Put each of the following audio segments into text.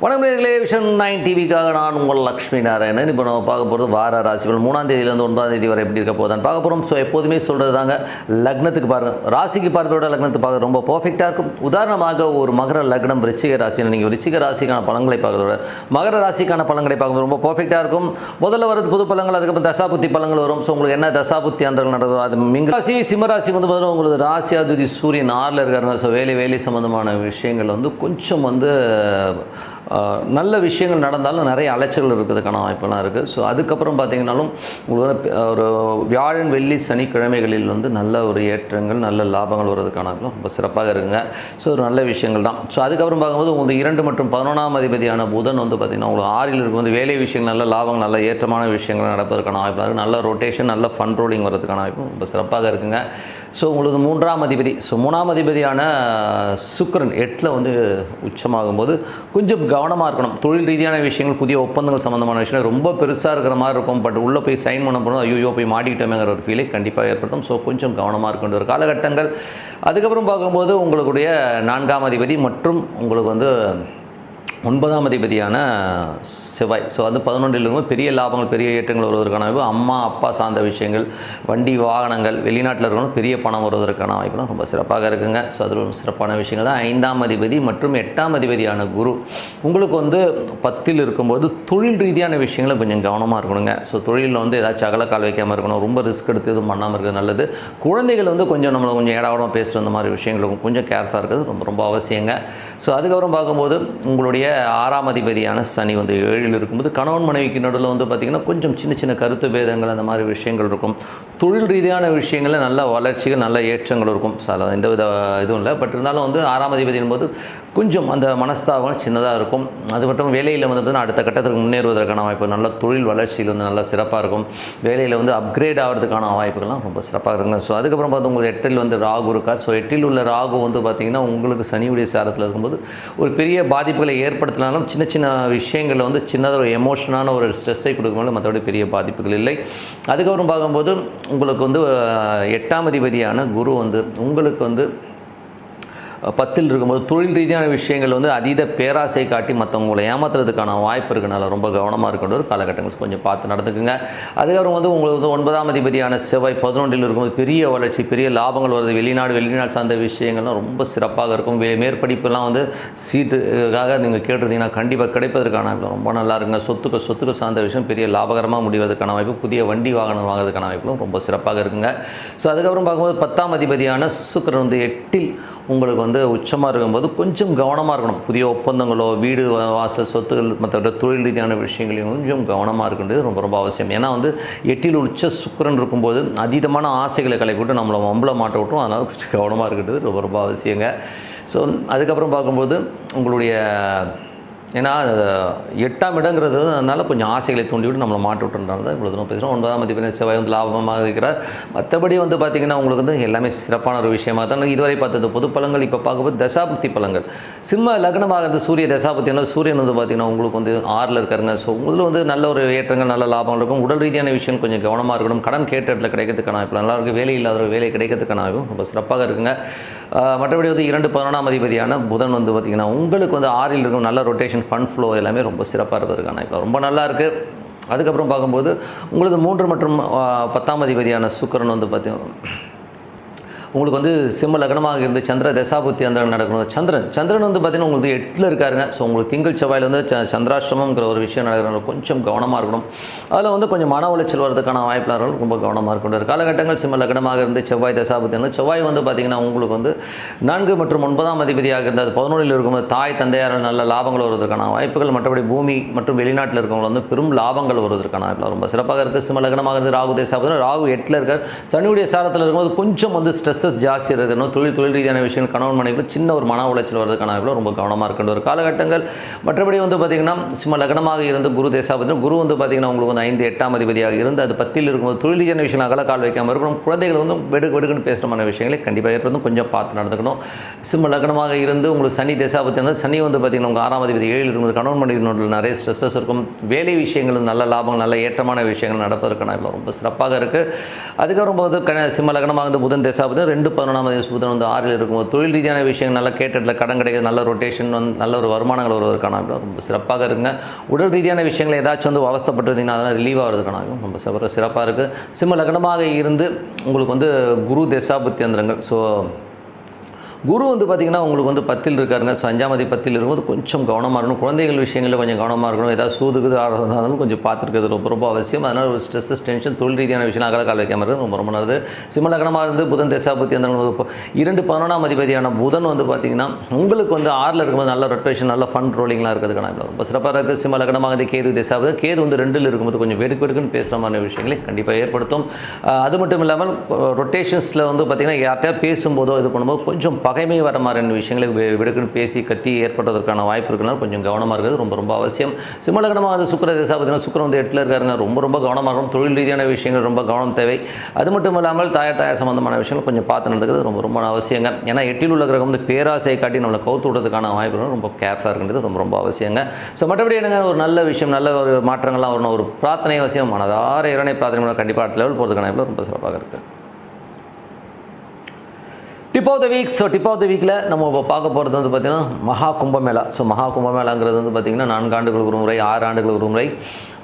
வணக்கம் நேர்களே vision nine டிவிக்காக நான் உங்கள் லக்ஷ்மி நாராயணன். இப்போ நம்ம பார்க்க போகிறது வார ராசிகள். மூணாம் தேதியிலேருந்து ஒன்பதாம் தேதி வரை எப்படி இருக்க போதான் பார்க்க போகிறோம் ஸோ எப்போதுமே சொல்கிறது தாங்க லக்னத்துக்கு பாருங்கள் ராசிக்கு பார்க்கிறோட லக்னத்துக்கு பார்க்க ரொம்ப பர்ஃபெக்டாக இருக்கும். உதாரணமாக ஒரு மகர லக்னம் ரிச்சிக ராசியில் நீங்கள் ரிச்சிக ராசிக்கான பழங்களை பார்க்கறதோட மகர ராசிக்கான பழங்களை பார்க்கும்போது ரொம்ப பர்ஃபெக்டாக இருக்கும். முதல்ல வரது புது பழங்கள் அதுக்கப்புறம் தசாபுத்தி பழங்கள் வரும். ஸோ உங்களுக்கு என்ன தசாபுத்தி அந்தங்கள் நடந்ததோ அது மிங்க ராசி சிம்மராசி வந்து பார்த்தீங்கன்னா உங்களுக்கு ராசியாதிபதி சூரியன் ஆறில் இருக்காருங்க. ஸோ வேலை வேலை சம்மந்தமான விஷயங்கள் வந்து கொஞ்சம் வந்து நல்ல விஷயங்கள் நடந்தாலும் நிறைய அலைச்சல்கள் இருக்கிறதுக்கான வாய்ப்பெல்லாம் இருக்குது ஸோ அதுக்கப்புறம் பார்த்தீங்கன்னாலும் உங்களுக்கு வந்து ஒரு வியாழன் வெள்ளி சனிக்கிழமைகளில் வந்து நல்ல ஒரு ஏற்றங்கள் நல்ல லாபங்கள் வர்றதுக்கான ரொம்ப சிறப்பாக இருக்குங்க. ஸோ ஒரு நல்ல விஷயங்கள் தான். ஸோ அதுக்கப்புறம் பார்க்கும்போது உங்களுக்கு இரண்டு மற்றும் பதினொன்றாம் அதிபதியான புதன் வந்து பார்த்திங்கன்னா உங்களுக்கு ஆறில் இருக்கும் வந்து வேலை விஷயங்கள் நல்ல லாபங்கள் நல்ல ஏற்றமான விஷயங்கள் நடப்பதற்கான வாய்ப்பாக இருக்குது நல்ல ரொட்டேஷன் நல்ல ஃபண்ட் ரோலிங் வர்றதுக்கான வாய்ப்பு ரொம்ப சிறப்பாக இருக்குங்க. ஸோ உங்களுக்கு மூன்றாம் அதிபதி ஸோ மூணாம் அதிபதியான சுக்கரன் எட்டில் வந்து உச்சமாகும் போது கொஞ்சம் கவனமாக இருக்கணும். தொழில் ரீதியான விஷயங்கள் புதிய ஒப்பந்தங்கள் சம்மந்தமான விஷயங்கள் ரொம்ப பெருசாக இருக்கிற மாதிரி இருக்கும். பட் உள்ளே போய் சைன் பண்ண போகிறோம் ஐயோ போய் மாட்டிக்கிட்டோமேங்கிற ஒரு ஃபீலை கண்டிப்பாக ஏற்படுத்தும். ஸோ கொஞ்சம் கவனமாக இருக்க வேண்டிய ஒரு காலகட்டங்கள். அதுக்கப்புறம் பார்க்கும்போது உங்களுடைய நான்காம் அதிபதி மற்றும் உங்களுக்கு வந்து ஒன்பதாம் அதிபதியான செவ்வாய். ஸோ அது பதினொன்றில் பெரிய லாபங்கள் பெரிய ஏற்றங்கள் வருவதற்கான வாய்ப்பு அம்மா அப்பா சார்ந்த விஷயங்கள் வண்டி வாகனங்கள் வெளிநாட்டில் இருக்கணும் பெரிய பணம் வருவதற்கான வாய்ப்புலாம் ரொம்ப சிறப்பாக இருக்குங்க. ஸோ அது ரொம்ப சிறப்பான விஷயங்கள் தான். ஐந்தாம் அதிபதி மற்றும் எட்டாம் அதிபதியான குரு. உங்களுக்கு வந்து பத்தில் இருக்கும்போது தொழில் ரீதியான விஷயங்களை கொஞ்சம் கவனமாக இருக்கணுங்க. ஸோ தொழிலில் வந்து ஏதாச்சும் அகல கால் வைக்காமல் இருக்கணும். ரொம்ப ரிஸ்க் எடுத்து எதுவும் பண்ணாமல் இருக்கிறது நல்லது. குழந்தைகள் வந்து கொஞ்சம் நம்மளை கொஞ்சம் ஏடாவடம் பேசுகிற அந்த மாதிரி விஷயங்களுக்கும் கொஞ்சம் கேர்ஃபுல்லாக இருக்கிறது ரொம்ப ரொம்ப அவசியங்க. ஸோ அதுக்கப்புறம் பார்க்கும்போது உங்களுடைய ஆறாம் அதிபதியான சனி வந்து ஏழில் இருக்கும்போது கணவன் மனைவிக்கு நடுவில் வந்து பார்த்திங்கன்னா கொஞ்சம் சின்ன சின்ன கருத்து பேதங்கள் அந்த மாதிரி விஷயங்கள் இருக்கும். தொழில் ரீதியான விஷயங்களில் நல்ல வளர்ச்சிகள் நல்ல ஏற்றங்கள் இருக்கும். சார் எந்த வித இதுவும் இல்லை. பட் இருந்தாலும் வந்து ஆறாம் அதிபதியின் போது கொஞ்சம் அந்த மனஸ்தாபம் சின்னதாக இருக்கும். அது மட்டும் வேலையில் வந்து பார்த்தீங்கன்னா அடுத்த கட்டத்துக்கு முன்னேறுவதற்கான வாய்ப்பு நல்ல தொழில் வளர்ச்சியில் வந்து நல்லா சிறப்பாக இருக்கும். வேலையில் வந்து அப்கிரேட் ஆகிறதுக்கான வாய்ப்புகள்லாம் ரொம்ப சிறப்பாக இருக்குங்க. ஸோ அதுக்கப்புறம் பார்த்து உங்களுக்கு எட்டில் வந்து ராகு இருக்கா? ஸோ எட்டில் உள்ள ராகு வந்து பார்த்திங்கன்னா உங்களுக்கு சனியுடைய சாரத்தில் இருக்கும்போது ஒரு பெரிய பாதிப்புகளை ஏற்படுத்தினாலும் சின்ன சின்ன விஷயங்களில் வந்து சின்னதாக ஒரு எமோஷனான ஒரு ஸ்ட்ரெஸ்ஸை கொடுக்கும்போது மற்றபடி பெரிய பாதிப்புகள் இல்லை. அதுக்கப்புறம் பார்க்கும்போது உங்களுக்கு வந்து எட்டாம் அதிபதியான குரு வந்து உங்களுக்கு வந்து பத்தில் இருக்கும்போது தொழில் ரீதியான விஷயங்கள் வந்து அதீத பேராசை காட்டி மற்றவங்களை ஏமாத்துறதுக்கான வாய்ப்பு இருக்கனால ரொம்ப கவனமாக இருக்கின்ற ஒரு காலகட்டங்கள் கொஞ்சம் பார்த்து நடந்துக்குங்க. அதுக்கப்புறம் வந்து உங்களுக்கு வந்து ஒன்பதாம் அதிபதியான செவ்வாய் பதினொன்றில் இருக்கும்போது பெரிய வளர்ச்சி பெரிய லாபங்கள் வருது. வெளிநாடு வெளிநாடு சார்ந்த விஷயங்கள்லாம் ரொம்ப சிறப்பாக இருக்கும். வே- மேற்படிப்புலாம் வந்து சீட்டுக்காக நீங்கள் கேட்டிருந்தீங்கன்னா கண்டிப்பாக கிடைப்பதற்கான ரொம்ப நல்லா இருக்குங்க. சொத்துக்கள் சொத்துக்கள் சார்ந்த விஷயம் பெரிய லாபகரமாக முடிவதற்கான வாய்ப்பு புதிய வண்டி வாகனம் வாங்குறதுக்கான வாய்ப்புகளும் ரொம்ப சிறப்பாக இருக்குங்க. ஸோ அதுக்கப்புறம் பார்க்கும்போது பத்தாம் அதிபதியான சுக்கிரன் வந்து எட்டில் உங்களுக்கு வந்து உச்சமாக இருக்கும்போது கொஞ்சம் கவனமாக இருக்கணும். புதிய ஒப்பந்தங்களோ வீடு வாசல் சொத்துகள் மற்ற தொழில் ரீதியான விஷயங்களையும் கொஞ்சம் கவனமாக இருக்கின்றது ரொம்ப ரொம்ப அவசியம். ஏன்னா வந்து எட்டில் உச்ச சுக்கரன் இருக்கும்போது அதீதமான ஆசைகளை கலை நம்மளை மம்பள மாட்ட விட்டோம் அதனால் கொஞ்சம் கவனமாக இருக்கின்றது ரொம்ப ரொம்ப அவசியங்க. ஸோ அதுக்கப்புறம் பார்க்கும்போது உங்களுடைய ஏன்னா எட்டாம் இடங்கிறது அதனால் கொஞ்சம் ஆசைகளை தூண்டிவிட்டு நம்மளை மாட்டி விட்டுறதுனால தான் இவ்வளோ தூரம் பேசுகிறோம் ஒன்பதாம் அதிபதி செவ்வாய் வந்து லாபமாக இருக்கிறார். மற்றபடி வந்து பார்த்திங்கன்னா உங்களுக்கு வந்து எல்லாமே சிறப்பான ஒரு விஷயமாக தான் இதுவரை பார்த்தது பொது பழங்கள் இப்போ பார்க்கும்போது தசாபக்தி பழங்கள் சிம்ம லக்னமாக இருந்து சூரிய தசாபக்தினா சூரியன் வந்து பார்த்திங்கன்னா உங்களுக்கு வந்து ஆறில் இருக்காருங்க. ஸோ உங்களுக்கு வந்து நல்ல ஒரு ஏற்றங்கள் நல்ல லாபங்கள் இருக்கும். உடல் ரீதியான விஷயம் கொஞ்சம் கவனமாக இருக்கணும். கடன் கேட்ட இடத்துல கிடைக்கிறதுக்கான இப்போ நல்லா இருக்குது வேலை இல்லாத ஒரு வேலை கிடைக்கிறதுக்கான ரொம்ப சிறப்பாக இருக்குங்க. மற்றபடி வந்து இரண்டு பதினொன்றாம் அதிபதியான புதன் வந்து பார்த்திங்கன்னா உங்களுக்கு வந்து ஆறில் இருக்கும் நல்ல ரொட்டேஷன் ஃபண்ட் ஃப்ளோ எல்லாமே ரொம்ப சிறப்பாக இருப்பதற்கான இப்போ ரொம்ப நல்லா இருக்குது அதுக்கப்புறம் பார்க்கும்போது உங்களது மூன்று மற்றும் பத்தாம் அதிபதியான சுக்கிரன் வந்து பார்த்திங்கன்னா உங்களுக்கு வந்து சிம்ம லக்னமாக இருந்து சந்திர தசாபுத்தி அந்த நடக்கணும். சந்திரன் சந்திரன் வந்து பார்த்தீங்கன்னா உங்களுக்கு எட்டில் இருக்காருங்க. ஸோ உங்களுக்கு திங்கள் செவ்வாயிலேருந்து ச- சந்திராசிரமங்கிற ஒரு விஷயம் நடக்கிறாங்க கொஞ்சம் கவனமாக இருக்கணும். அதில் வந்து கொஞ்சம் மன உளைச்சல் வரதுக்கான வாய்ப்பில் ரொம்ப கவனமாக இருக்கணும். காலகட்டங்கள் சிம்ம லக்னமாக இருந்து செவ்வாய் தசாபுத்தி வந்து செவ்வாய் வந்து பார்த்தீங்கன்னா உங்களுக்கு வந்து நான்கு மற்றும் ஒன்பதாம் அதிபதியாக இருந்தது அது பதினொன்றில் இருக்கும்போது தாய் தந்தையார் நல்ல லாபங்கள் வருவதற்கான வாய்ப்புகள் மற்றபடி பூமி மற்றும் வெளிநாட்டில் இருக்கவங்க வந்து பெரும் லாபங்கள் வருவதற்கான வாய்ப்பில் ரொம்ப சிறப்பாக இருக்குது சிம்ம லக்னமாக இருந்து ராகு தேசாபுத்தி ராகு எட்டில் இருக்கார். சனியுடைய சாரத்தில் இருக்கும்போது கொஞ்சம் வந்து ஸ்ட்ரெஸ் ஸ்ட்ரெஸ்ஸஸ் ஜாஸ்தியாக இருக்கணும் தொழில் தொழில் ரீதியான விஷயங்கள் கணவன் மனைவி சின்ன ஒரு மன உளைச்சல் வரதுக்கான ரொம்ப கவனமாக இருக்கின்ற ஒரு காலகட்டங்கள். மற்றபடி வந்து பார்த்திங்கன்னா சிம்ம லக்னமாக இருந்து குரு தேசாபதி குரு வந்து பார்த்திங்கன்னா உங்களுக்கு வந்து ஐந்து எட்டாம் அதிபதியாக இருந்து அது பத்தில் இருக்கும்போது தொழில் ரீதியான விஷயம் அகல கால் வைக்காமல் இருக்கணும். குழந்தைகள் வந்து வெடு வெடுக்குன்னு பேசுகிறமான விஷயங்களை கண்டிப்பாக இருந்தும் கொஞ்சம் பார்த்து நடந்துக்கணும். சிம்ம லக்னமாக இருந்து உங்களுக்கு சனி தேசாபத்தி சனி வந்து பார்த்திங்கன்னா உங்கள் ஆறாம் அதிபதி ஏழில் இருக்கும்போது கணவன் மனைவியினுடைய நிறைய ஸ்ட்ரெஸ்ஸஸ் இருக்கும். வேலை விஷயங்கள் நல்ல லாபங்கள் நல்ல ஏற்றமான விஷயங்கள் நடப்பதற்கான ரொம்ப சிறப்பாக இருக்குது அதுக்கப்புறம் போது க சிம்ம லக்னமாக இருந்து புதன் தேசாபதி ரெண்டு பதினொன்றாம் தேதி புதன் வந்து ஆறில் இருக்கும்போது தொழில் ரீதியான விஷயங்கள் நல்லா கேட்டதில் கடன் கிடைக்கிறது நல்ல ரொட்டேஷன் வந்து நல்ல ஒரு வருமானங்கள் வருவதற்கான ரொம்ப சிறப்பாக இருக்குங்க. உடல் ரீதியான விஷயங்கள் ஏதாச்சும் வந்து அவஸ்தப்பட்டிருந்தீங்கன்னா அதெல்லாம் ரிலீவ் ஆகிறதுக்கான ரொம்ப சிறப்பாக சிறப்பாக இருக்குது சிம்ம லக்னமாக இருந்து உங்களுக்கு வந்து குரு தசாபுத்தி அந்தரங்கள் ஸோ குரு வந்து பார்த்திங்கன்னா உங்களுக்கு வந்து பத்தில் இருக்காருங்க. ஸோ அஞ்சாம் பத்தில் இருக்கும்போது கொஞ்சம் கவனமாக இருக்கணும். குழந்தைகள் விஷயங்களில் கொஞ்சம் கவனமாக இருக்கணும். ஏதாவது சூதுக்குது ஆடுறதுனாலும் கொஞ்சம் பார்த்துருக்கிறது ரொம்ப ரொம்ப அவசியம். அதனால் ஒரு ஸ்ட்ரெஸ் டென்ஷன் தொழில் ரீதியான விஷயம் அகல கால வைக்காமல் இருக்குது ரொம்ப ரொம்ப நல்லது. சிம்மலக்கணமாக இருந்து புதன் தசாபத்தி அந்த இரண்டு பதினொன்றாம் அதிபதியான புதன் வந்து பார்த்திங்கன்னா உங்களுக்கு வந்து ஆறில் இருக்கும்போது நல்ல ரொட்டேஷன் நல்ல ஃபண்ட் ரோலிங்லாம் இருக்கிறதுக்கான ரொம்ப சிறப்பாக இருக்குது சிம்மலக்கணமாக இருந்து கேது தசாபதி. கேது வந்து ரெண்டில் இருக்கும்போது கொஞ்சம் வெடுக்கு வெடுக்குன்னு பேசுகிற மாதிரி விஷயங்களை கண்டிப்பாக ஏற்படுத்தும். அது மட்டும் இல்லாமல் ரொட்டேஷன்ஸில் வந்து பார்த்திங்கன்னா யார்கிட்டயா பேசும்போதோ இது பண்ணும்போது கொஞ்சம் பகைமை வர மாதிரியான விஷயங்களை விடுக்குன்னு பேசி கத்தி ஏற்படுறதுக்கான வாய்ப்பு இருக்குனால கொஞ்சம் கவனமாக இருக்கிறது ரொம்ப ரொம்ப அவசியம். சிம்மலகனமாக வந்து சுக்கர திசா பார்த்தீங்கன்னா சுக்கரம் வந்து எட்டில் இருக்காருங்க. ரொம்ப ரொம்ப கவனமாக இருக்கும் தொழில் ரீதியான விஷயங்கள் ரொம்ப கவனம் தேவை. அது மட்டும் இல்லாமல் தாயார் தாயார் சம்பந்தமான விஷயங்கள் கொஞ்சம் பார்த்து நடந்துக்கிறது ரொம்ப ரொம்ப அவசியங்க. ஏன்னா எட்டில் உள்ள கிரகம் வந்து பேராசையை காட்டி நம்மளை கவுத்து விடுறதுக்கான வாய்ப்புகள் ரொம்ப கேர்ஃபுல்லாக இருக்கின்றது ரொம்ப ரொம்ப அவசியங்க. ஸோ மற்றபடி என்னங்க? ஒரு நல்ல விஷயம் நல்ல ஒரு மாற்றங்கள்லாம் வரணும். ஒரு பிரார்த்தனை அவசியம். மனதார இரணை பிரார்த்தனை கண்டிப்பாக அடுத்த லெவல் போகிறதுக்கான ரொம்ப சிறப்பாக இருக்குது tip of the week so tip of the வீக்கில் நம்ம இப்போ பார்க்க போகிறது வந்து பார்த்திங்கன்னா மகா கும்பமேளா. ஸோ மகா கும்பமேளாங்கிறது வந்து பார்த்திங்கன்னா நான்கு ஆண்டுகளுக்கு ஒரு முறை ஆறு ஆண்டுகளுக்கு ஒரு முறை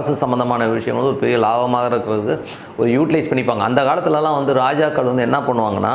அரசு சம்மந்தமான விஷயம் வந்து ஒரு பெரிய லாபமாக இருக்கிறதுக்கு ஒரு யூட்டிலைஸ் பண்ணிப்பாங்க. அந்த காலத்துலலாம் வந்து ராஜாக்கள் வந்து என்ன பண்ணுவாங்கன்னா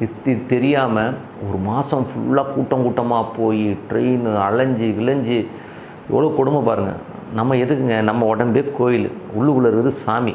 இது தெரியாமல் ஒரு மாதம் ஃபுல்லாக கூட்டம் கூட்டமாக போய் ட்ரெயின் அலைஞ்சு கிளைஞ்சு எவ்வளோ கொடுமை பாருங்கள் நம்ம எதுக்குங்க? நம்ம உடம்பே கோயில். உள்ளுக்குள்ளே இருக்குது சாமி.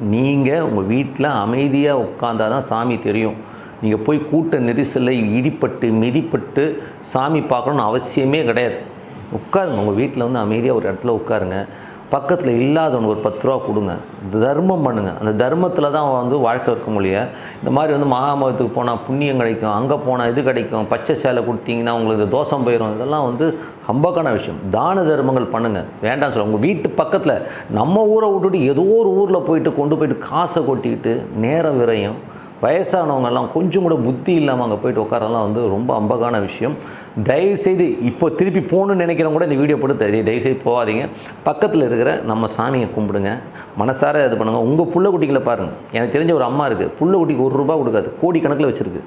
நீங்கள் உங்கள் வீட்டில் அமைதியாக உட்காந்தா தான் சாமி தெரியும். நீங்கள் போய் கூட்ட நெரிசலில் இடிப்பட்டு மிதிப்பட்டு சாமி பார்க்கணுன்னு அவசியமே கிடையாது. உட்காருங்க. உங்கள் வீட்டில் வந்து அமைதியாக ஒரு இடத்துல உட்காருங்க. பக்கத்தில் இல்லாதவனுக்கு ஒரு பத்து ரூபா கொடுங்க. தர்மம் பண்ணுங்கள் அந்த தர்மத்தில் தான் வந்து வாழ்க்கை இருக்க முடியும். இந்த மாதிரி வந்து மகாமகத்துக்கு போனால் புண்ணியம் கிடைக்கும். அங்கே போனால் இது கிடைக்கும். பச்சை சேலை கொடுத்தீங்கன்னா உங்களுக்கு தோசம் போயிடும் இதெல்லாம் வந்து ஹம்பக்கான விஷயம். தான தர்மங்கள் பண்ணுங்கள் வேண்டாம் சொல்ல உங்கள் வீட்டு பக்கத்தில் நம்ம ஊரை விட்டுட்டு ஏதோ ஒரு ஊரில் போயிட்டு கொண்டு போயிட்டு காசை கொட்டிக்கிட்டு நேரம் விரையும் வயசானவங்கெல்லாம் கொஞ்சம் கூட புத்தி இல்லாமல் அங்கே போயிட்டு உட்காரலாம் வந்து ரொம்ப அம்பகான விஷயம். தயவுசெய்து இப்போ திருப்பி போகணுன்னு நினைக்கிறவங்க கூட இந்த வீடியோ போட்டு தயவுசெய்து போகாதீங்க. பக்கத்தில் இருக்கிற நம்ம சாமியை கும்பிடுங்க. மனசார இது பண்ணுங்கள் உங்கள் புள்ள குட்டிகளை பாருங்கள் எனக்கு தெரிஞ்ச ஒரு அம்மா இருக்குது புள்ள குட்டிக்கு ஒரு ரூபா கொடுக்காது. கோடிக்கணக்கில் வச்சுருக்கு.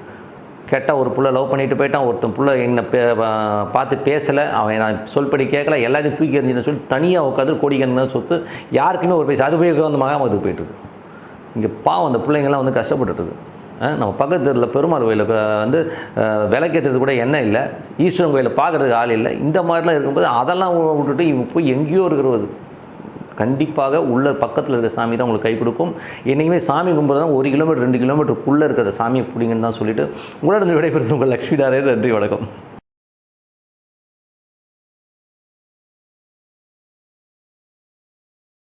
கேட்டால் ஒரு புள்ள லவ் பண்ணிட்டு போயிட்டான். ஒருத்தன் புள்ள என்னை பே பா- பார்த்து பேசலை. அவன் நான் சொல்படி கேட்கல எல்லாத்தையும் தூக்கி எறிஞ்சுன்னு சொல்லி தனியாக உட்காந்து கோடிக்கணக்கான சொத்து யாருக்குமே ஒரு பைசா. அது போய் வந்து மகாமத்துக்கு போயிட்டுருக்கு இங்கே பாவம் அந்த பிள்ளைங்கள்லாம் வந்து கஷ்டப்பட்டுருக்கு நம்ம பக்கத்து தெருவில் பெருமாள் கோயிலில் வந்து அஹ், விளக்கேற்றுறது கூட எண்ணெய் இல்லை ஈஸ்வரன் கோயிலில் பார்க்குறதுக்கு ஆள் இல்லை. இந்த மாதிரிலாம் இருக்கும்போது அதெல்லாம் விட்டுட்டு இவங்க போய் எங்கேயோ இருக்கிறது கண்டிப்பாக உள்ள பக்கத்தில் இருக்கிற சாமி தான் உங்களுக்கு கை கொடுக்கும். என்றைக்குமே சாமி கும்பிட்றது ஒரு கிலோமீட்டர் ரெண்டு கிலோமீட்டருக்குள்ளே இருக்கிற சாமியை பிடிங்கன்னு தான் சொல்லிவிட்டு உங்களிடம் விடைபெறுது உங்கள் லக்ஷ்மி தாரே நன்றி வணக்கம்.